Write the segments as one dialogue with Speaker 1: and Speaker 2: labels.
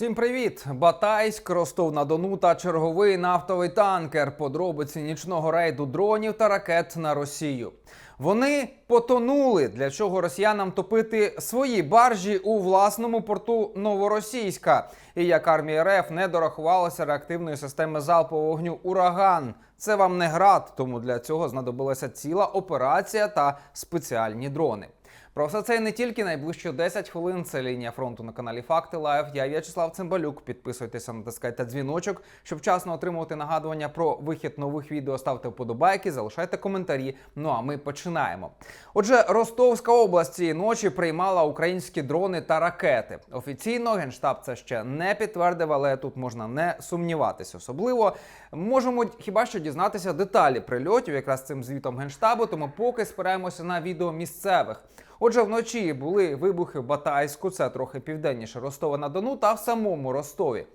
Speaker 1: Всім привіт! Батайськ, Ростов на Дону та черговий нафтовий танкер. Подробиці нічного рейду дронів та ракет на Росію. Вони потонули. Для чого росіянам топити свої баржі у власному порту Новоросійська? І як армія РФ не дорахувалася реактивної системи залпового вогню Ураган. Це вам не град, тому для цього знадобилася ціла операція та спеціальні дрони. Про все це і не тільки найближчі 10 хвилин. Це лінія фронту на каналі Факти Лайв. Я В'ячеслав Цимбалюк. Підписуйтеся, натискайте дзвіночок, щоб вчасно отримувати нагадування про вихід нових відео. Ставте вподобайки, залишайте коментарі. Ну а ми починаємо. Отже, Ростовська область цієї ночі приймала українські дрони та ракети. Офіційно генштаб це ще не підтвердив, але тут можна не сумніватися. Особливо можемо хіба що дізнатися деталі прильотів, якраз цим звітом генштабу. Тому поки спираємося на відео місцевих. Отже, вночі були вибухи в Батайську, це трохи південніше Ростова на Дону, та в самому Ростові.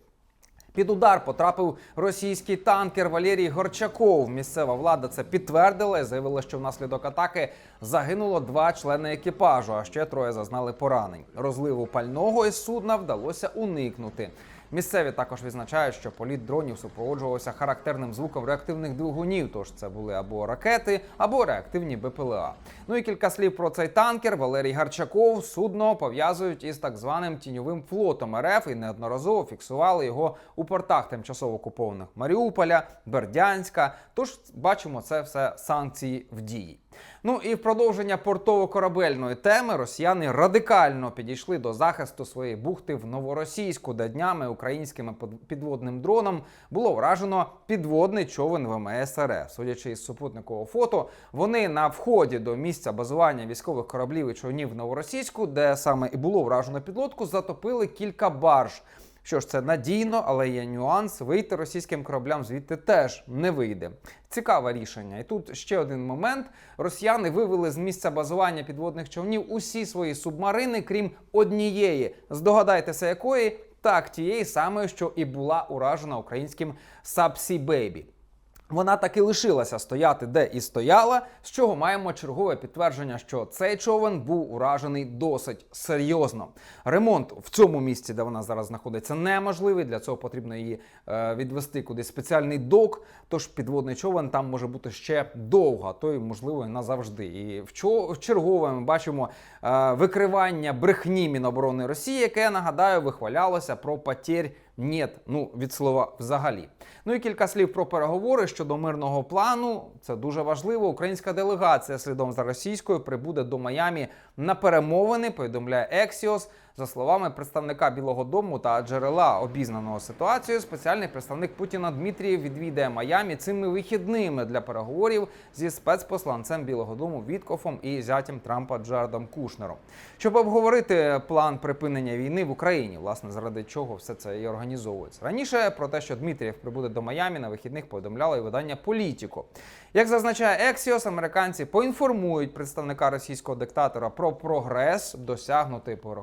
Speaker 1: Під удар потрапив російський танкер Валерій Горчаков. Місцева влада це підтвердила і заявила, що внаслідок атаки загинуло два члени екіпажу, а ще троє зазнали поранень. Розливу пального із судна вдалося уникнути. Місцеві також відзначають, що політ дронів супроводжувався характерним звуком реактивних двигунів. Тож це були або ракети, або реактивні БПЛА. Ну і кілька слів про цей танкер. Валерій Гарчаков судно пов'язують із так званим тіньовим флотом РФ і неодноразово фіксували його у портах тимчасово окупованих Маріуполя, Бердянська. Тож бачимо це все санкції в дії. Ну і в продовження портово-корабельної теми росіяни радикально підійшли до захисту своєї бухти в Новоросійську, де днями українським підводним дроном було вражено підводний човен ВМС РФ. Судячи із супутникового фото, вони на вході до місця базування військових кораблів і човнів в Новоросійську, де саме і було вражено підлодку, затопили кілька барж. Що ж, це надійно, але є нюанс. Вийти російським кораблям звідти теж не вийде. Цікаве рішення. І тут ще один момент: росіяни вивели з місця базування підводних човнів усі свої субмарини, крім однієї. Здогадайтеся, якої так тієї самої, що і була уражена українським Subsea Baby. Вона таки лишилася стояти, де і стояла, з чого маємо чергове підтвердження, що цей човен був уражений досить серйозно. Ремонт в цьому місці, де вона зараз знаходиться, неможливий. Для цього потрібно її е, відвести кудись спеціальний док. Тож підводний човен там може бути ще довго, а то й можливо назавжди. І в, чо, чергове ми бачимо е, викривання брехні Міноборони Росії, яке нагадаю вихвалялося про потерь Ні, ну від слова взагалі. Ну і кілька слів про переговори щодо мирного плану. Це дуже важливо. Українська делегація слідом за російською прибуде до Майамі на перемовини. Повідомляє Ексіос. За словами представника Білого Дому та джерела обізнаного ситуацією, спеціальний представник Путіна Дмитрієв відвідає Майамі цими вихідними для переговорів зі спецпосланцем Білого Дому Віткофом і зятям Трампа Джаредом Кушнером, щоб обговорити план припинення війни в Україні, власне, заради чого все це і організовується. Раніше про те, що Дмитрієв прибуде до Майамі на вихідних, повідомляло і видання Політіко. Як зазначає Ексіос, американці поінформують представника російського диктатора про прогрес, досягнутий по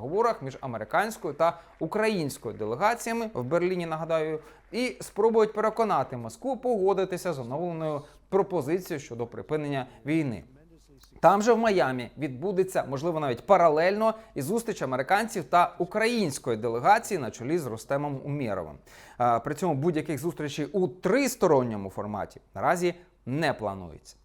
Speaker 1: між американською та українською делегаціями в Берліні. Нагадаю, і спробують переконати Москву погодитися з оновленою пропозицією щодо припинення війни. Там же в Майамі відбудеться, можливо, навіть паралельно і зустріч американців та української делегації на чолі з Рустемом Умєровим. При цьому будь-яких зустрічей у тристоронньому форматі наразі не планується.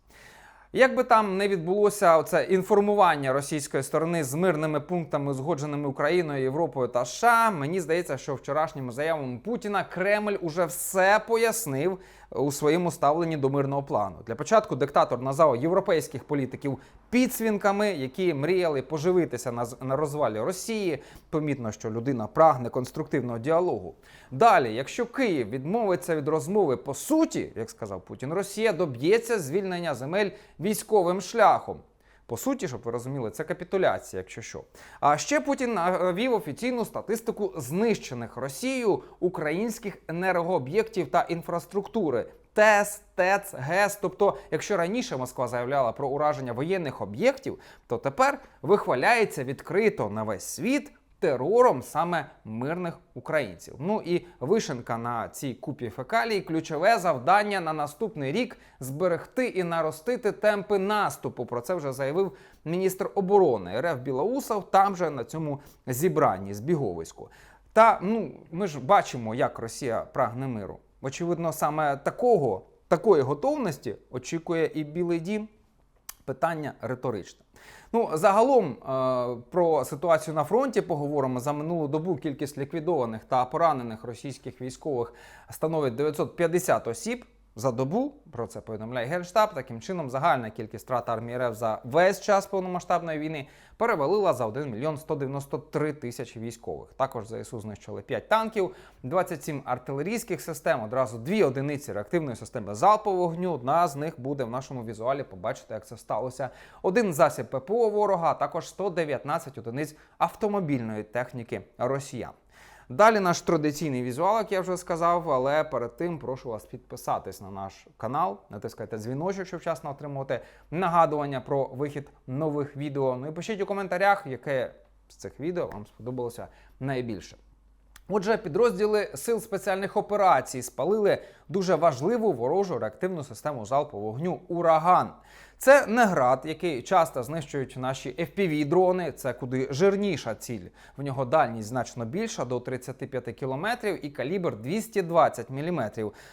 Speaker 1: Як би там не відбулося це інформування російської сторони з мирними пунктами, згодженими Україною, Європою та США, мені здається, що вчорашніми заявами Путіна Кремль уже все пояснив у своєму ставленні до мирного плану. Для початку диктатор назвав європейських політиків підсвінками, які мріяли поживитися на, на розвалі Росії. Помітно, що людина прагне конструктивного діалогу. Далі, якщо Київ відмовиться від розмови по суті, як сказав Путін, Росія доб'ється звільнення земель військовим шляхом. По суті, щоб ви розуміли, це капітуляція, якщо що. А ще Путін навів офіційну статистику знищених Росією українських енергооб'єктів та інфраструктури. ТЕС, ТЕЦ, ГЕС. Тобто, якщо раніше Москва заявляла про ураження воєнних об'єктів, то тепер вихваляється відкрито на весь світ терором саме мирних українців. Ну і вишенка на цій купі фекалій ключове завдання на наступний рік зберегти і наростити темпи наступу. Про це вже заявив міністр оборони РФ Білоусов там же на цьому зібранні збіговиську. Та ну ми ж бачимо, як Росія прагне миру. Очевидно, саме такого, такої готовності очікує і Білий Дім. Питання риторичне. Ну, загалом е, про ситуацію на фронті поговоримо за минулу добу. Кількість ліквідованих та поранених російських військових становить 950 осіб за добу. Про це повідомляє Генштаб. Таким чином, загальна кількість втрат армії РФ за весь час повномасштабної війни перевалила за 1 мільйон 193 тисячі військових. Також ЗСУ знищили 5 танків, 27 артилерійських систем, одразу дві одиниці реактивної системи залпового вогню. Одна з них буде в нашому візуалі. Побачите, як це сталося. Один засіб ППО ворога, а також 119 одиниць автомобільної техніки росіян. Далі наш традиційний візуал, як я вже сказав, але перед тим прошу вас підписатись на наш канал, натискайте дзвіночок, щоб вчасно отримувати нагадування про вихід нових відео. Ну і пишіть у коментарях, яке з цих відео вам сподобалося найбільше. Отже, підрозділи сил спеціальних операцій спалили дуже важливу ворожу реактивну систему залпового вогню Ураган. Це не град, який часто знищують наші fpv дрони. Це куди жирніша ціль. В нього дальність значно більша до 35 кілометрів і калібр 220 мм.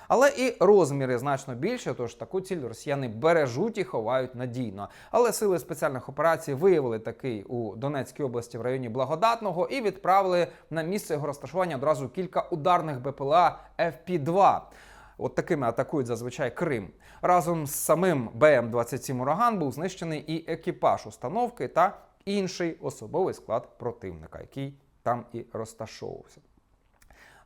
Speaker 1: Але і розміри значно більше, тож таку ціль росіяни бережуть і ховають надійно. Але сили спеціальних операцій виявили такий у Донецькій області в районі Благодатного і відправили на місце його розташування одразу кілька ударних БПЛА FP-2. От такими атакують зазвичай Крим. Разом з самим БМ-27 Ураган був знищений і екіпаж установки та інший особовий склад противника, який там і розташовувався.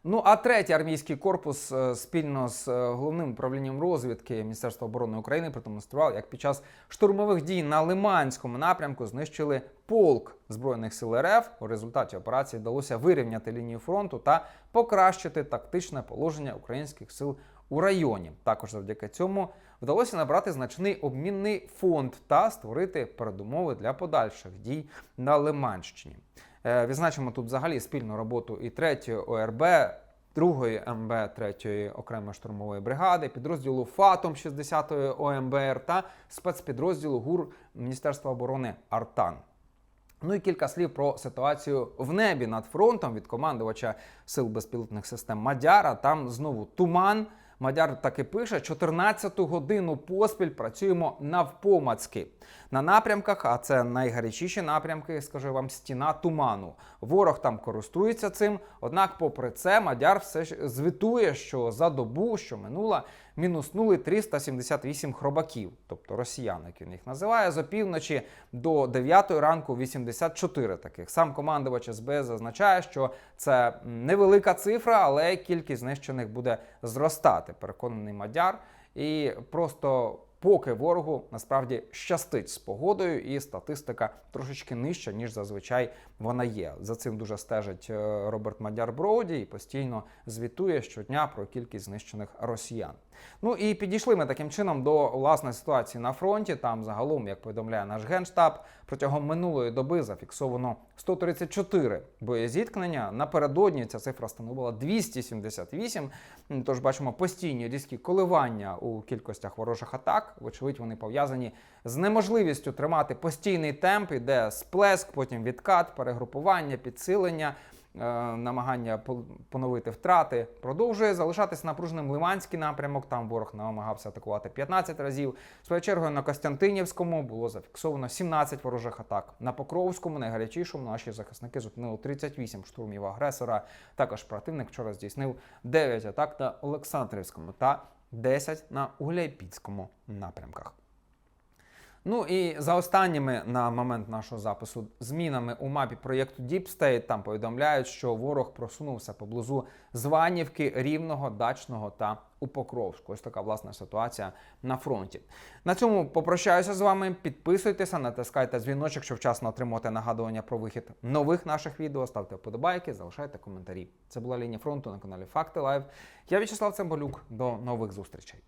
Speaker 1: Ну а третій армійський корпус е, спільно з е, головним управлінням розвідки Міністерства оборони України продемонстрував, як під час штурмових дій на Лиманському напрямку знищили полк збройних сил РФ. У результаті операції вдалося вирівняти лінію фронту та покращити тактичне положення українських сил у районі. Також завдяки цьому вдалося набрати значний обмінний фонд та створити передумови для подальших дій на Лиманщині. Е, Відзначимо тут взагалі спільну роботу і 3 ОРБ, 2 МБ 3 окремої штурмової бригади, підрозділу ФАТОМ 60-ї ОМБР та спецпідрозділу ГУР Міністерства оборони Артан. Ну і кілька слів про ситуацію в небі над фронтом від командувача сил безпілотних систем Мадяра. Там знову туман. Мадяр таки пише: 14-ту годину поспіль працюємо навпомацьки. На напрямках, а це найгарячіші напрямки, скажу вам, стіна туману. Ворог там користується цим. Однак, попри це, Мадяр все ж звітує, що за добу, що минула, мінуснули 378 хробаків, тобто росіян, як він їх називає, з опівночі до 9 ранку 84 таких. Сам командувач СБ зазначає, що це невелика цифра, але кількість знищених буде зростати. Переконаний Мадяр. І просто поки ворогу насправді щастить з погодою, і статистика трошечки нижча, ніж зазвичай вона є. За цим дуже стежить е, Роберт Мадяр Броуді і постійно звітує щодня про кількість знищених росіян. Ну і підійшли ми таким чином до власної ситуації на фронті. Там загалом, як повідомляє наш генштаб, протягом минулої доби зафіксовано 134 боєзіткнення. Напередодні ця цифра становила 278. Тож бачимо постійні різкі коливання у кількостях ворожих атак. Вочевидь, вони пов'язані з неможливістю тримати постійний темп, іде сплеск, потім відкат, перегрупування, підсилення. е, Намагання поновити втрати продовжує залишатись напруженим Лиманський напрямок. Там ворог намагався атакувати 15 разів. Своєю чергою на Костянтинівському було зафіксовано 17 ворожих атак. На Покровському, найгарячішому, наші захисники зупинили 38 штурмів агресора. Також противник вчора здійснив 9 атак на Олександрівському та 10 на Угляйпільському напрямках. Ну і за останніми на момент нашого запису змінами у мапі проєкту Deep State там повідомляють, що ворог просунувся поблизу Званівки, Рівного, Дачного та у Покровську. Ось така власна ситуація на фронті. На цьому попрощаюся з вами. Підписуйтеся, натискайте дзвіночок, щоб вчасно отримувати нагадування про вихід нових наших відео. Ставте вподобайки, залишайте коментарі. Це була лінія фронту на каналі Факти Лайв. Я В'ячеслав Цимбалюк. До нових зустрічей.